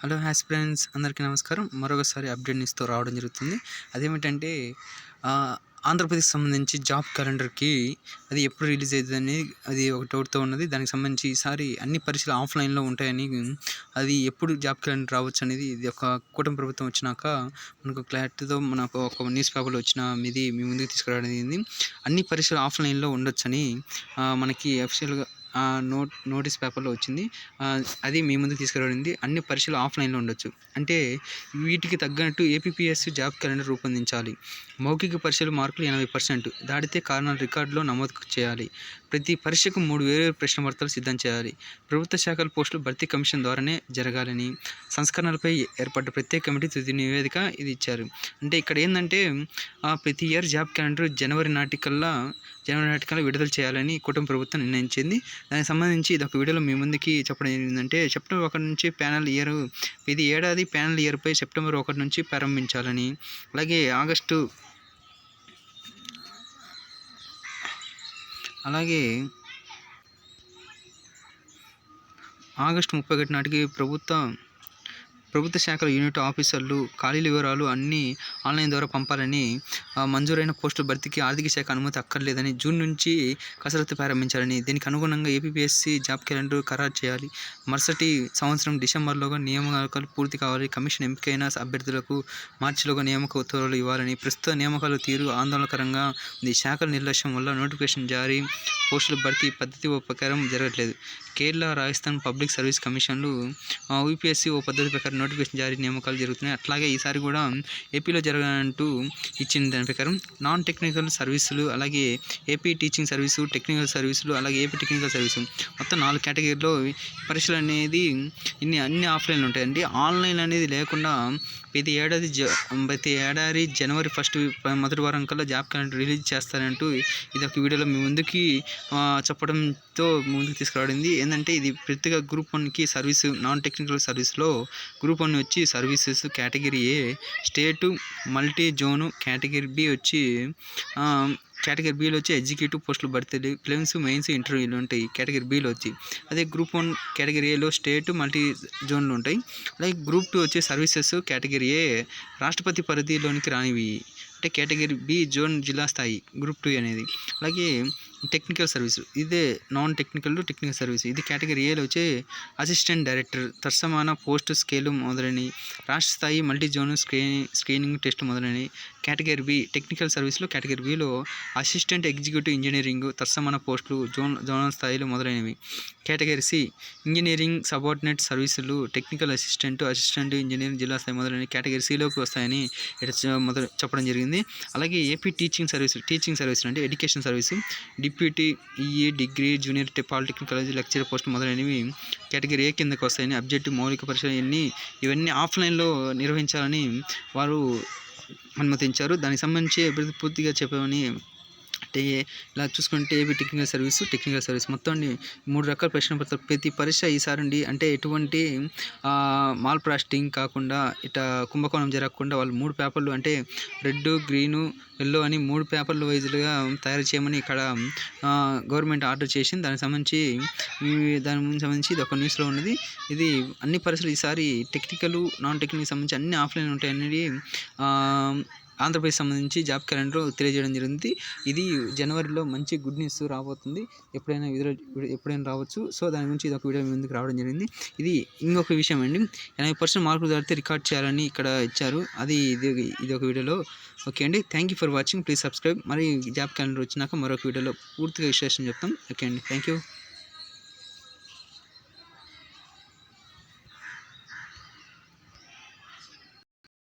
Hello has friends అందరికీ నమస్కారం. మరొకసారి అప్డేట్ ఇస్తూ రావడం జరుగుతుంది. అదేమిటంటే ఆంధ్రప్రదేశ్ సంబంధించి జాబ్ క్యాలెండర్కి అది ఎప్పుడు రిలీజ్ అవుతుందని అది ఒక డౌట్తో ఉన్నది. దానికి సంబంధించి ఈసారి అన్ని పరీక్షలు ఆఫ్లైన్లో ఉంటాయని అది ఎప్పుడు జాబ్ క్యాలెండర్ రావచ్చు అనేది ఇది ఒక కూటమి ప్రభుత్వం వచ్చినాక మనకు క్లారిటీతో మనకు ఒక న్యూస్ పేపర్లో వచ్చిన ఇది మీ ముందుకు తీసుకురావడం జరిగింది. అన్ని పరీక్షలు ఆఫ్లైన్లో ఉండొచ్చని మనకి అఫిషియల్గా నోట్ నోటీస్ పేపర్లో వచ్చింది. అది మీ ముందుకు తీసుకురావడింది అన్ని పరీక్షలు ఆఫ్లైన్లో ఉండొచ్చు. అంటే వీటికి తగ్గట్టు ఏపీపీఎస్సీ జాబ్ క్యాలెండర్ రూపొందించాలి. మౌఖిక పరీక్షలు మార్కులు ఎనభై పర్సెంట్. దాటితే కారణాలు రికార్డులో నమోదు చేయాలి. ప్రతి పరీక్షకు మూడు వేరు ప్రశ్న వార్తలు సిద్ధం చేయాలి. ప్రభుత్వ శాఖల పోస్టులు భర్తీ కమిషన్ ద్వారానే జరగాలని సంస్కరణలపై ఏర్పడ్డ ప్రత్యేక కమిటీ తుది నివేదిక ఇది ఇచ్చారు. అంటే ఇక్కడ ఏంటంటే ప్రతి ఇయర్ జాబ్ క్యాలెండర్ జనవరి నాటికల్లా జనవరి నాటకాలు విడుదల చేయాలని కుటుంబ ప్రభుత్వం నిర్ణయించింది. దానికి సంబంధించి ఇది ఒక వీడియోలో మీ ముందుకి చెప్పడం జరిగిందంటే సెప్టెంబర్ ఒకటి నుంచి ప్యానల్ ఇయర్ ఇది ఏడాది ప్యానల్ ఇయర్పై సెప్టెంబర్ ఒకటి నుంచి ప్రారంభించాలని. అలాగే ఆగస్టు అలాగే ఆగస్టు ముప్పై ఒకటి నాటికి ప్రభుత్వ ప్రభుత్వ శాఖల యూనిట్ ఆఫీసర్లు ఖాళీల వివరాలు అన్నీ ఆన్లైన్ ద్వారా పంపాలని మంజూరైన పోస్టుల భర్తీకి ఆర్థిక శాఖ అనుమతి అక్కర్లేదని జూన్ నుంచి కసరత్తు ప్రారంభించాలని దీనికి అనుగుణంగా ఏపీఎస్సీ జాబ్ క్యాలెండర్ ఖరారు చేయాలి. మరుసటి సంవత్సరం డిసెంబర్లోగా నియామకాలు పూర్తి కావాలి. కమిషన్ ఎంపికైన అభ్యర్థులకు మార్చిలోగా నియామక ఉత్తర్వులు ఇవ్వాలని ప్రస్తుత నియామకాలు తీరు ఆందోళనకరంగా ఉంది. శాఖల నిర్లక్ష్యం వల్ల నోటిఫికేషన్ జారీ పోస్టుల భర్తీ పద్ధతి ఓ ప్రకారం జరగట్లేదు. కేరళ రాజస్థాన్ పబ్లిక్ సర్వీస్ కమిషన్లు యూపీఎస్సీ ఓ పద్ధతి ప్రకారం నోటిఫికేషన్ జారీ నియామకాలు జరుగుతున్నాయి. అట్లాగే ఈసారి కూడా ఏపీలో జరగాలంటూ ఇచ్చిన దాని ప్రకారం నాన్ టెక్నికల్ సర్వీసులు అలాగే ఏపీ టీచింగ్ సర్వీసు టెక్నికల్ సర్వీసులు అలాగే ఏపీ టెక్నికల్ సర్వీసు. మొత్తం నాలుగు కేటగిరీలో పరీక్షలు అనేది ఇన్ని అన్ని ఆఫ్లైన్లో ఉంటాయండి. ఆన్లైన్ అనేది లేకుండా ప్రతి ఏడాది జ ప్రతి ఏడాది జనవరి ఫస్ట్ మొదటి వారం కల్లా జాబ్ క్యాలెండర్ రిలీజ్ చేస్తారంటూ ఇది ఒక వీడియోలో మీ ముందుకి చెప్పడంతో ముందుకు తీసుకురావడింది ఏంటంటే ఇది ప్రతిగా గ్రూప్ వన్కి సర్వీస్ నాన్ టెక్నికల్ సర్వీస్లో గ్రూప్ వన్ వచ్చి services category A state multi zone category B వచ్చి కేటగిరీ బీలో వచ్చి ఎగ్జిక్యూటివ్ పోస్టులు భర్తీలు ప్రిలిమ్స్ మెయిన్స్ ఇంటర్వ్యూలు ఉంటాయి కేటగిరీ బీలో వచ్చి. అదే గ్రూప్ వన్ కేటగిరీ ఏలో స్టేట్ మల్టీ జోన్లు ఉంటాయి. అలాగే గ్రూప్ టూ వచ్చి సర్వీసెస్ కేటగిరీ ఏ రాష్ట్రపతి పరిధిలోనికి రానివి. అంటే కేటగిరీ బి జోన్ జిల్లా స్థాయి గ్రూప్ టూ అనేది. అలాగే టెక్నికల్ సర్వీస్ ఇదే నాన్ టెక్నికల్ టెక్నికల్ సర్వీస్. ఇది కేటగిరీ ఏలో వచ్చి అసిస్టెంట్ డైరెక్టర్ తర్సమాన పోస్ట్ స్కేలు మొదలైనవి. రాష్ట్ర స్థాయి multi zone screening screening test మొదలైనవి. కేటగిరీ బి టెక్నికల్ సర్వీస్లో కేటగిరీ బిలో అసిస్టెంట్ ఎగ్జిక్యూటివ్ ఇంజనీరింగ్ తర్సమాన పోస్టులు జోన్ జోనల్ స్థాయిలో మొదలైనవి. కేటగిరీ సి ఇంజనీరింగ్ సబార్డినేట్ సర్వీసులు టెక్నికల్ అసిస్టెంట్ అసిస్టెంట్ ఇంజనీరింగ్ జిల్లా స్థాయి మొదలైన కేటగిరీ సిలోకి వస్తాయని ఇక్కడ మొదలు చెప్పడం జరిగింది. అలాగే AP teaching service teaching service అంటే education service deputy EA degree junior polytechnic college lecturer post మొదలైనవి కేటగిరీ ఏ కిందకు వస్తాయని అబ్జెక్టివ్ మౌలిక పరీక్షలు ఇవన్నీ ఇవన్నీ ఆఫ్లైన్లో నిర్వహించాలని వారు అనుమతించారు. దానికి సంబంధించి అభివృద్ధి పూర్తిగా చెప్పామని అంటే ఇలా చూసుకుంటే AB technical service technical service మొత్తం అండి మూడు రకాల ప్రశ్న పత్రాలు. ప్రతి పరీక్ష ఈసారి అండి అంటే ఎటువంటి మాల్ ప్రాస్టింగ్ కాకుండా ఇట కుంభకోణం జరగకుండా వాళ్ళు మూడు పేపర్లు అంటే రెడ్ గ్రీను ఎల్లో అని మూడు పేపర్లు వైజ్లుగా తయారు చేయమని ఇక్కడ గవర్నమెంట్ ఆర్డర్ చేసింది. దానికి సంబంధించి దాని ముందు సంబంధించి ఇది ఒక న్యూస్లో ఉన్నది. ఇది అన్ని పరీక్షలు ఈసారి టెక్నికల్ నాన్ టెక్నికల్ సంబంధించి అన్ని ఆఫ్లైన్ ఉంటాయి అనేది ఆంధ్రప్రదేశ్ సంబంధించి జాబ్ క్యాలెండర్ తెలియజేయడం జరిగింది. ఇది జనవరిలో మంచి గుడ్ న్యూస్ రాబోతుంది. ఎప్పుడైనా వీడియో ఎప్పుడైనా రావచ్చు. సో దాని గురించి ఇది ఒక వీడియో ముందుకు రావడం జరిగింది. ఇది ఇంకొక విషయం అండి. ఎనభై పర్సెంట్ మార్కులు దాటితే రికార్డ్ చేయాలని ఇక్కడ ఇచ్చారు. అది ఇది ఇది ఒక వీడియోలో. ఓకే అండి. Thank you for watching. Please subscribe. మరి జాబ్ క్యాలెండర్ వచ్చినాక మరొక వీడియోలో పూర్తిగా విశ్లేషణ చెప్తాం. ఓకే అండి. Thank you.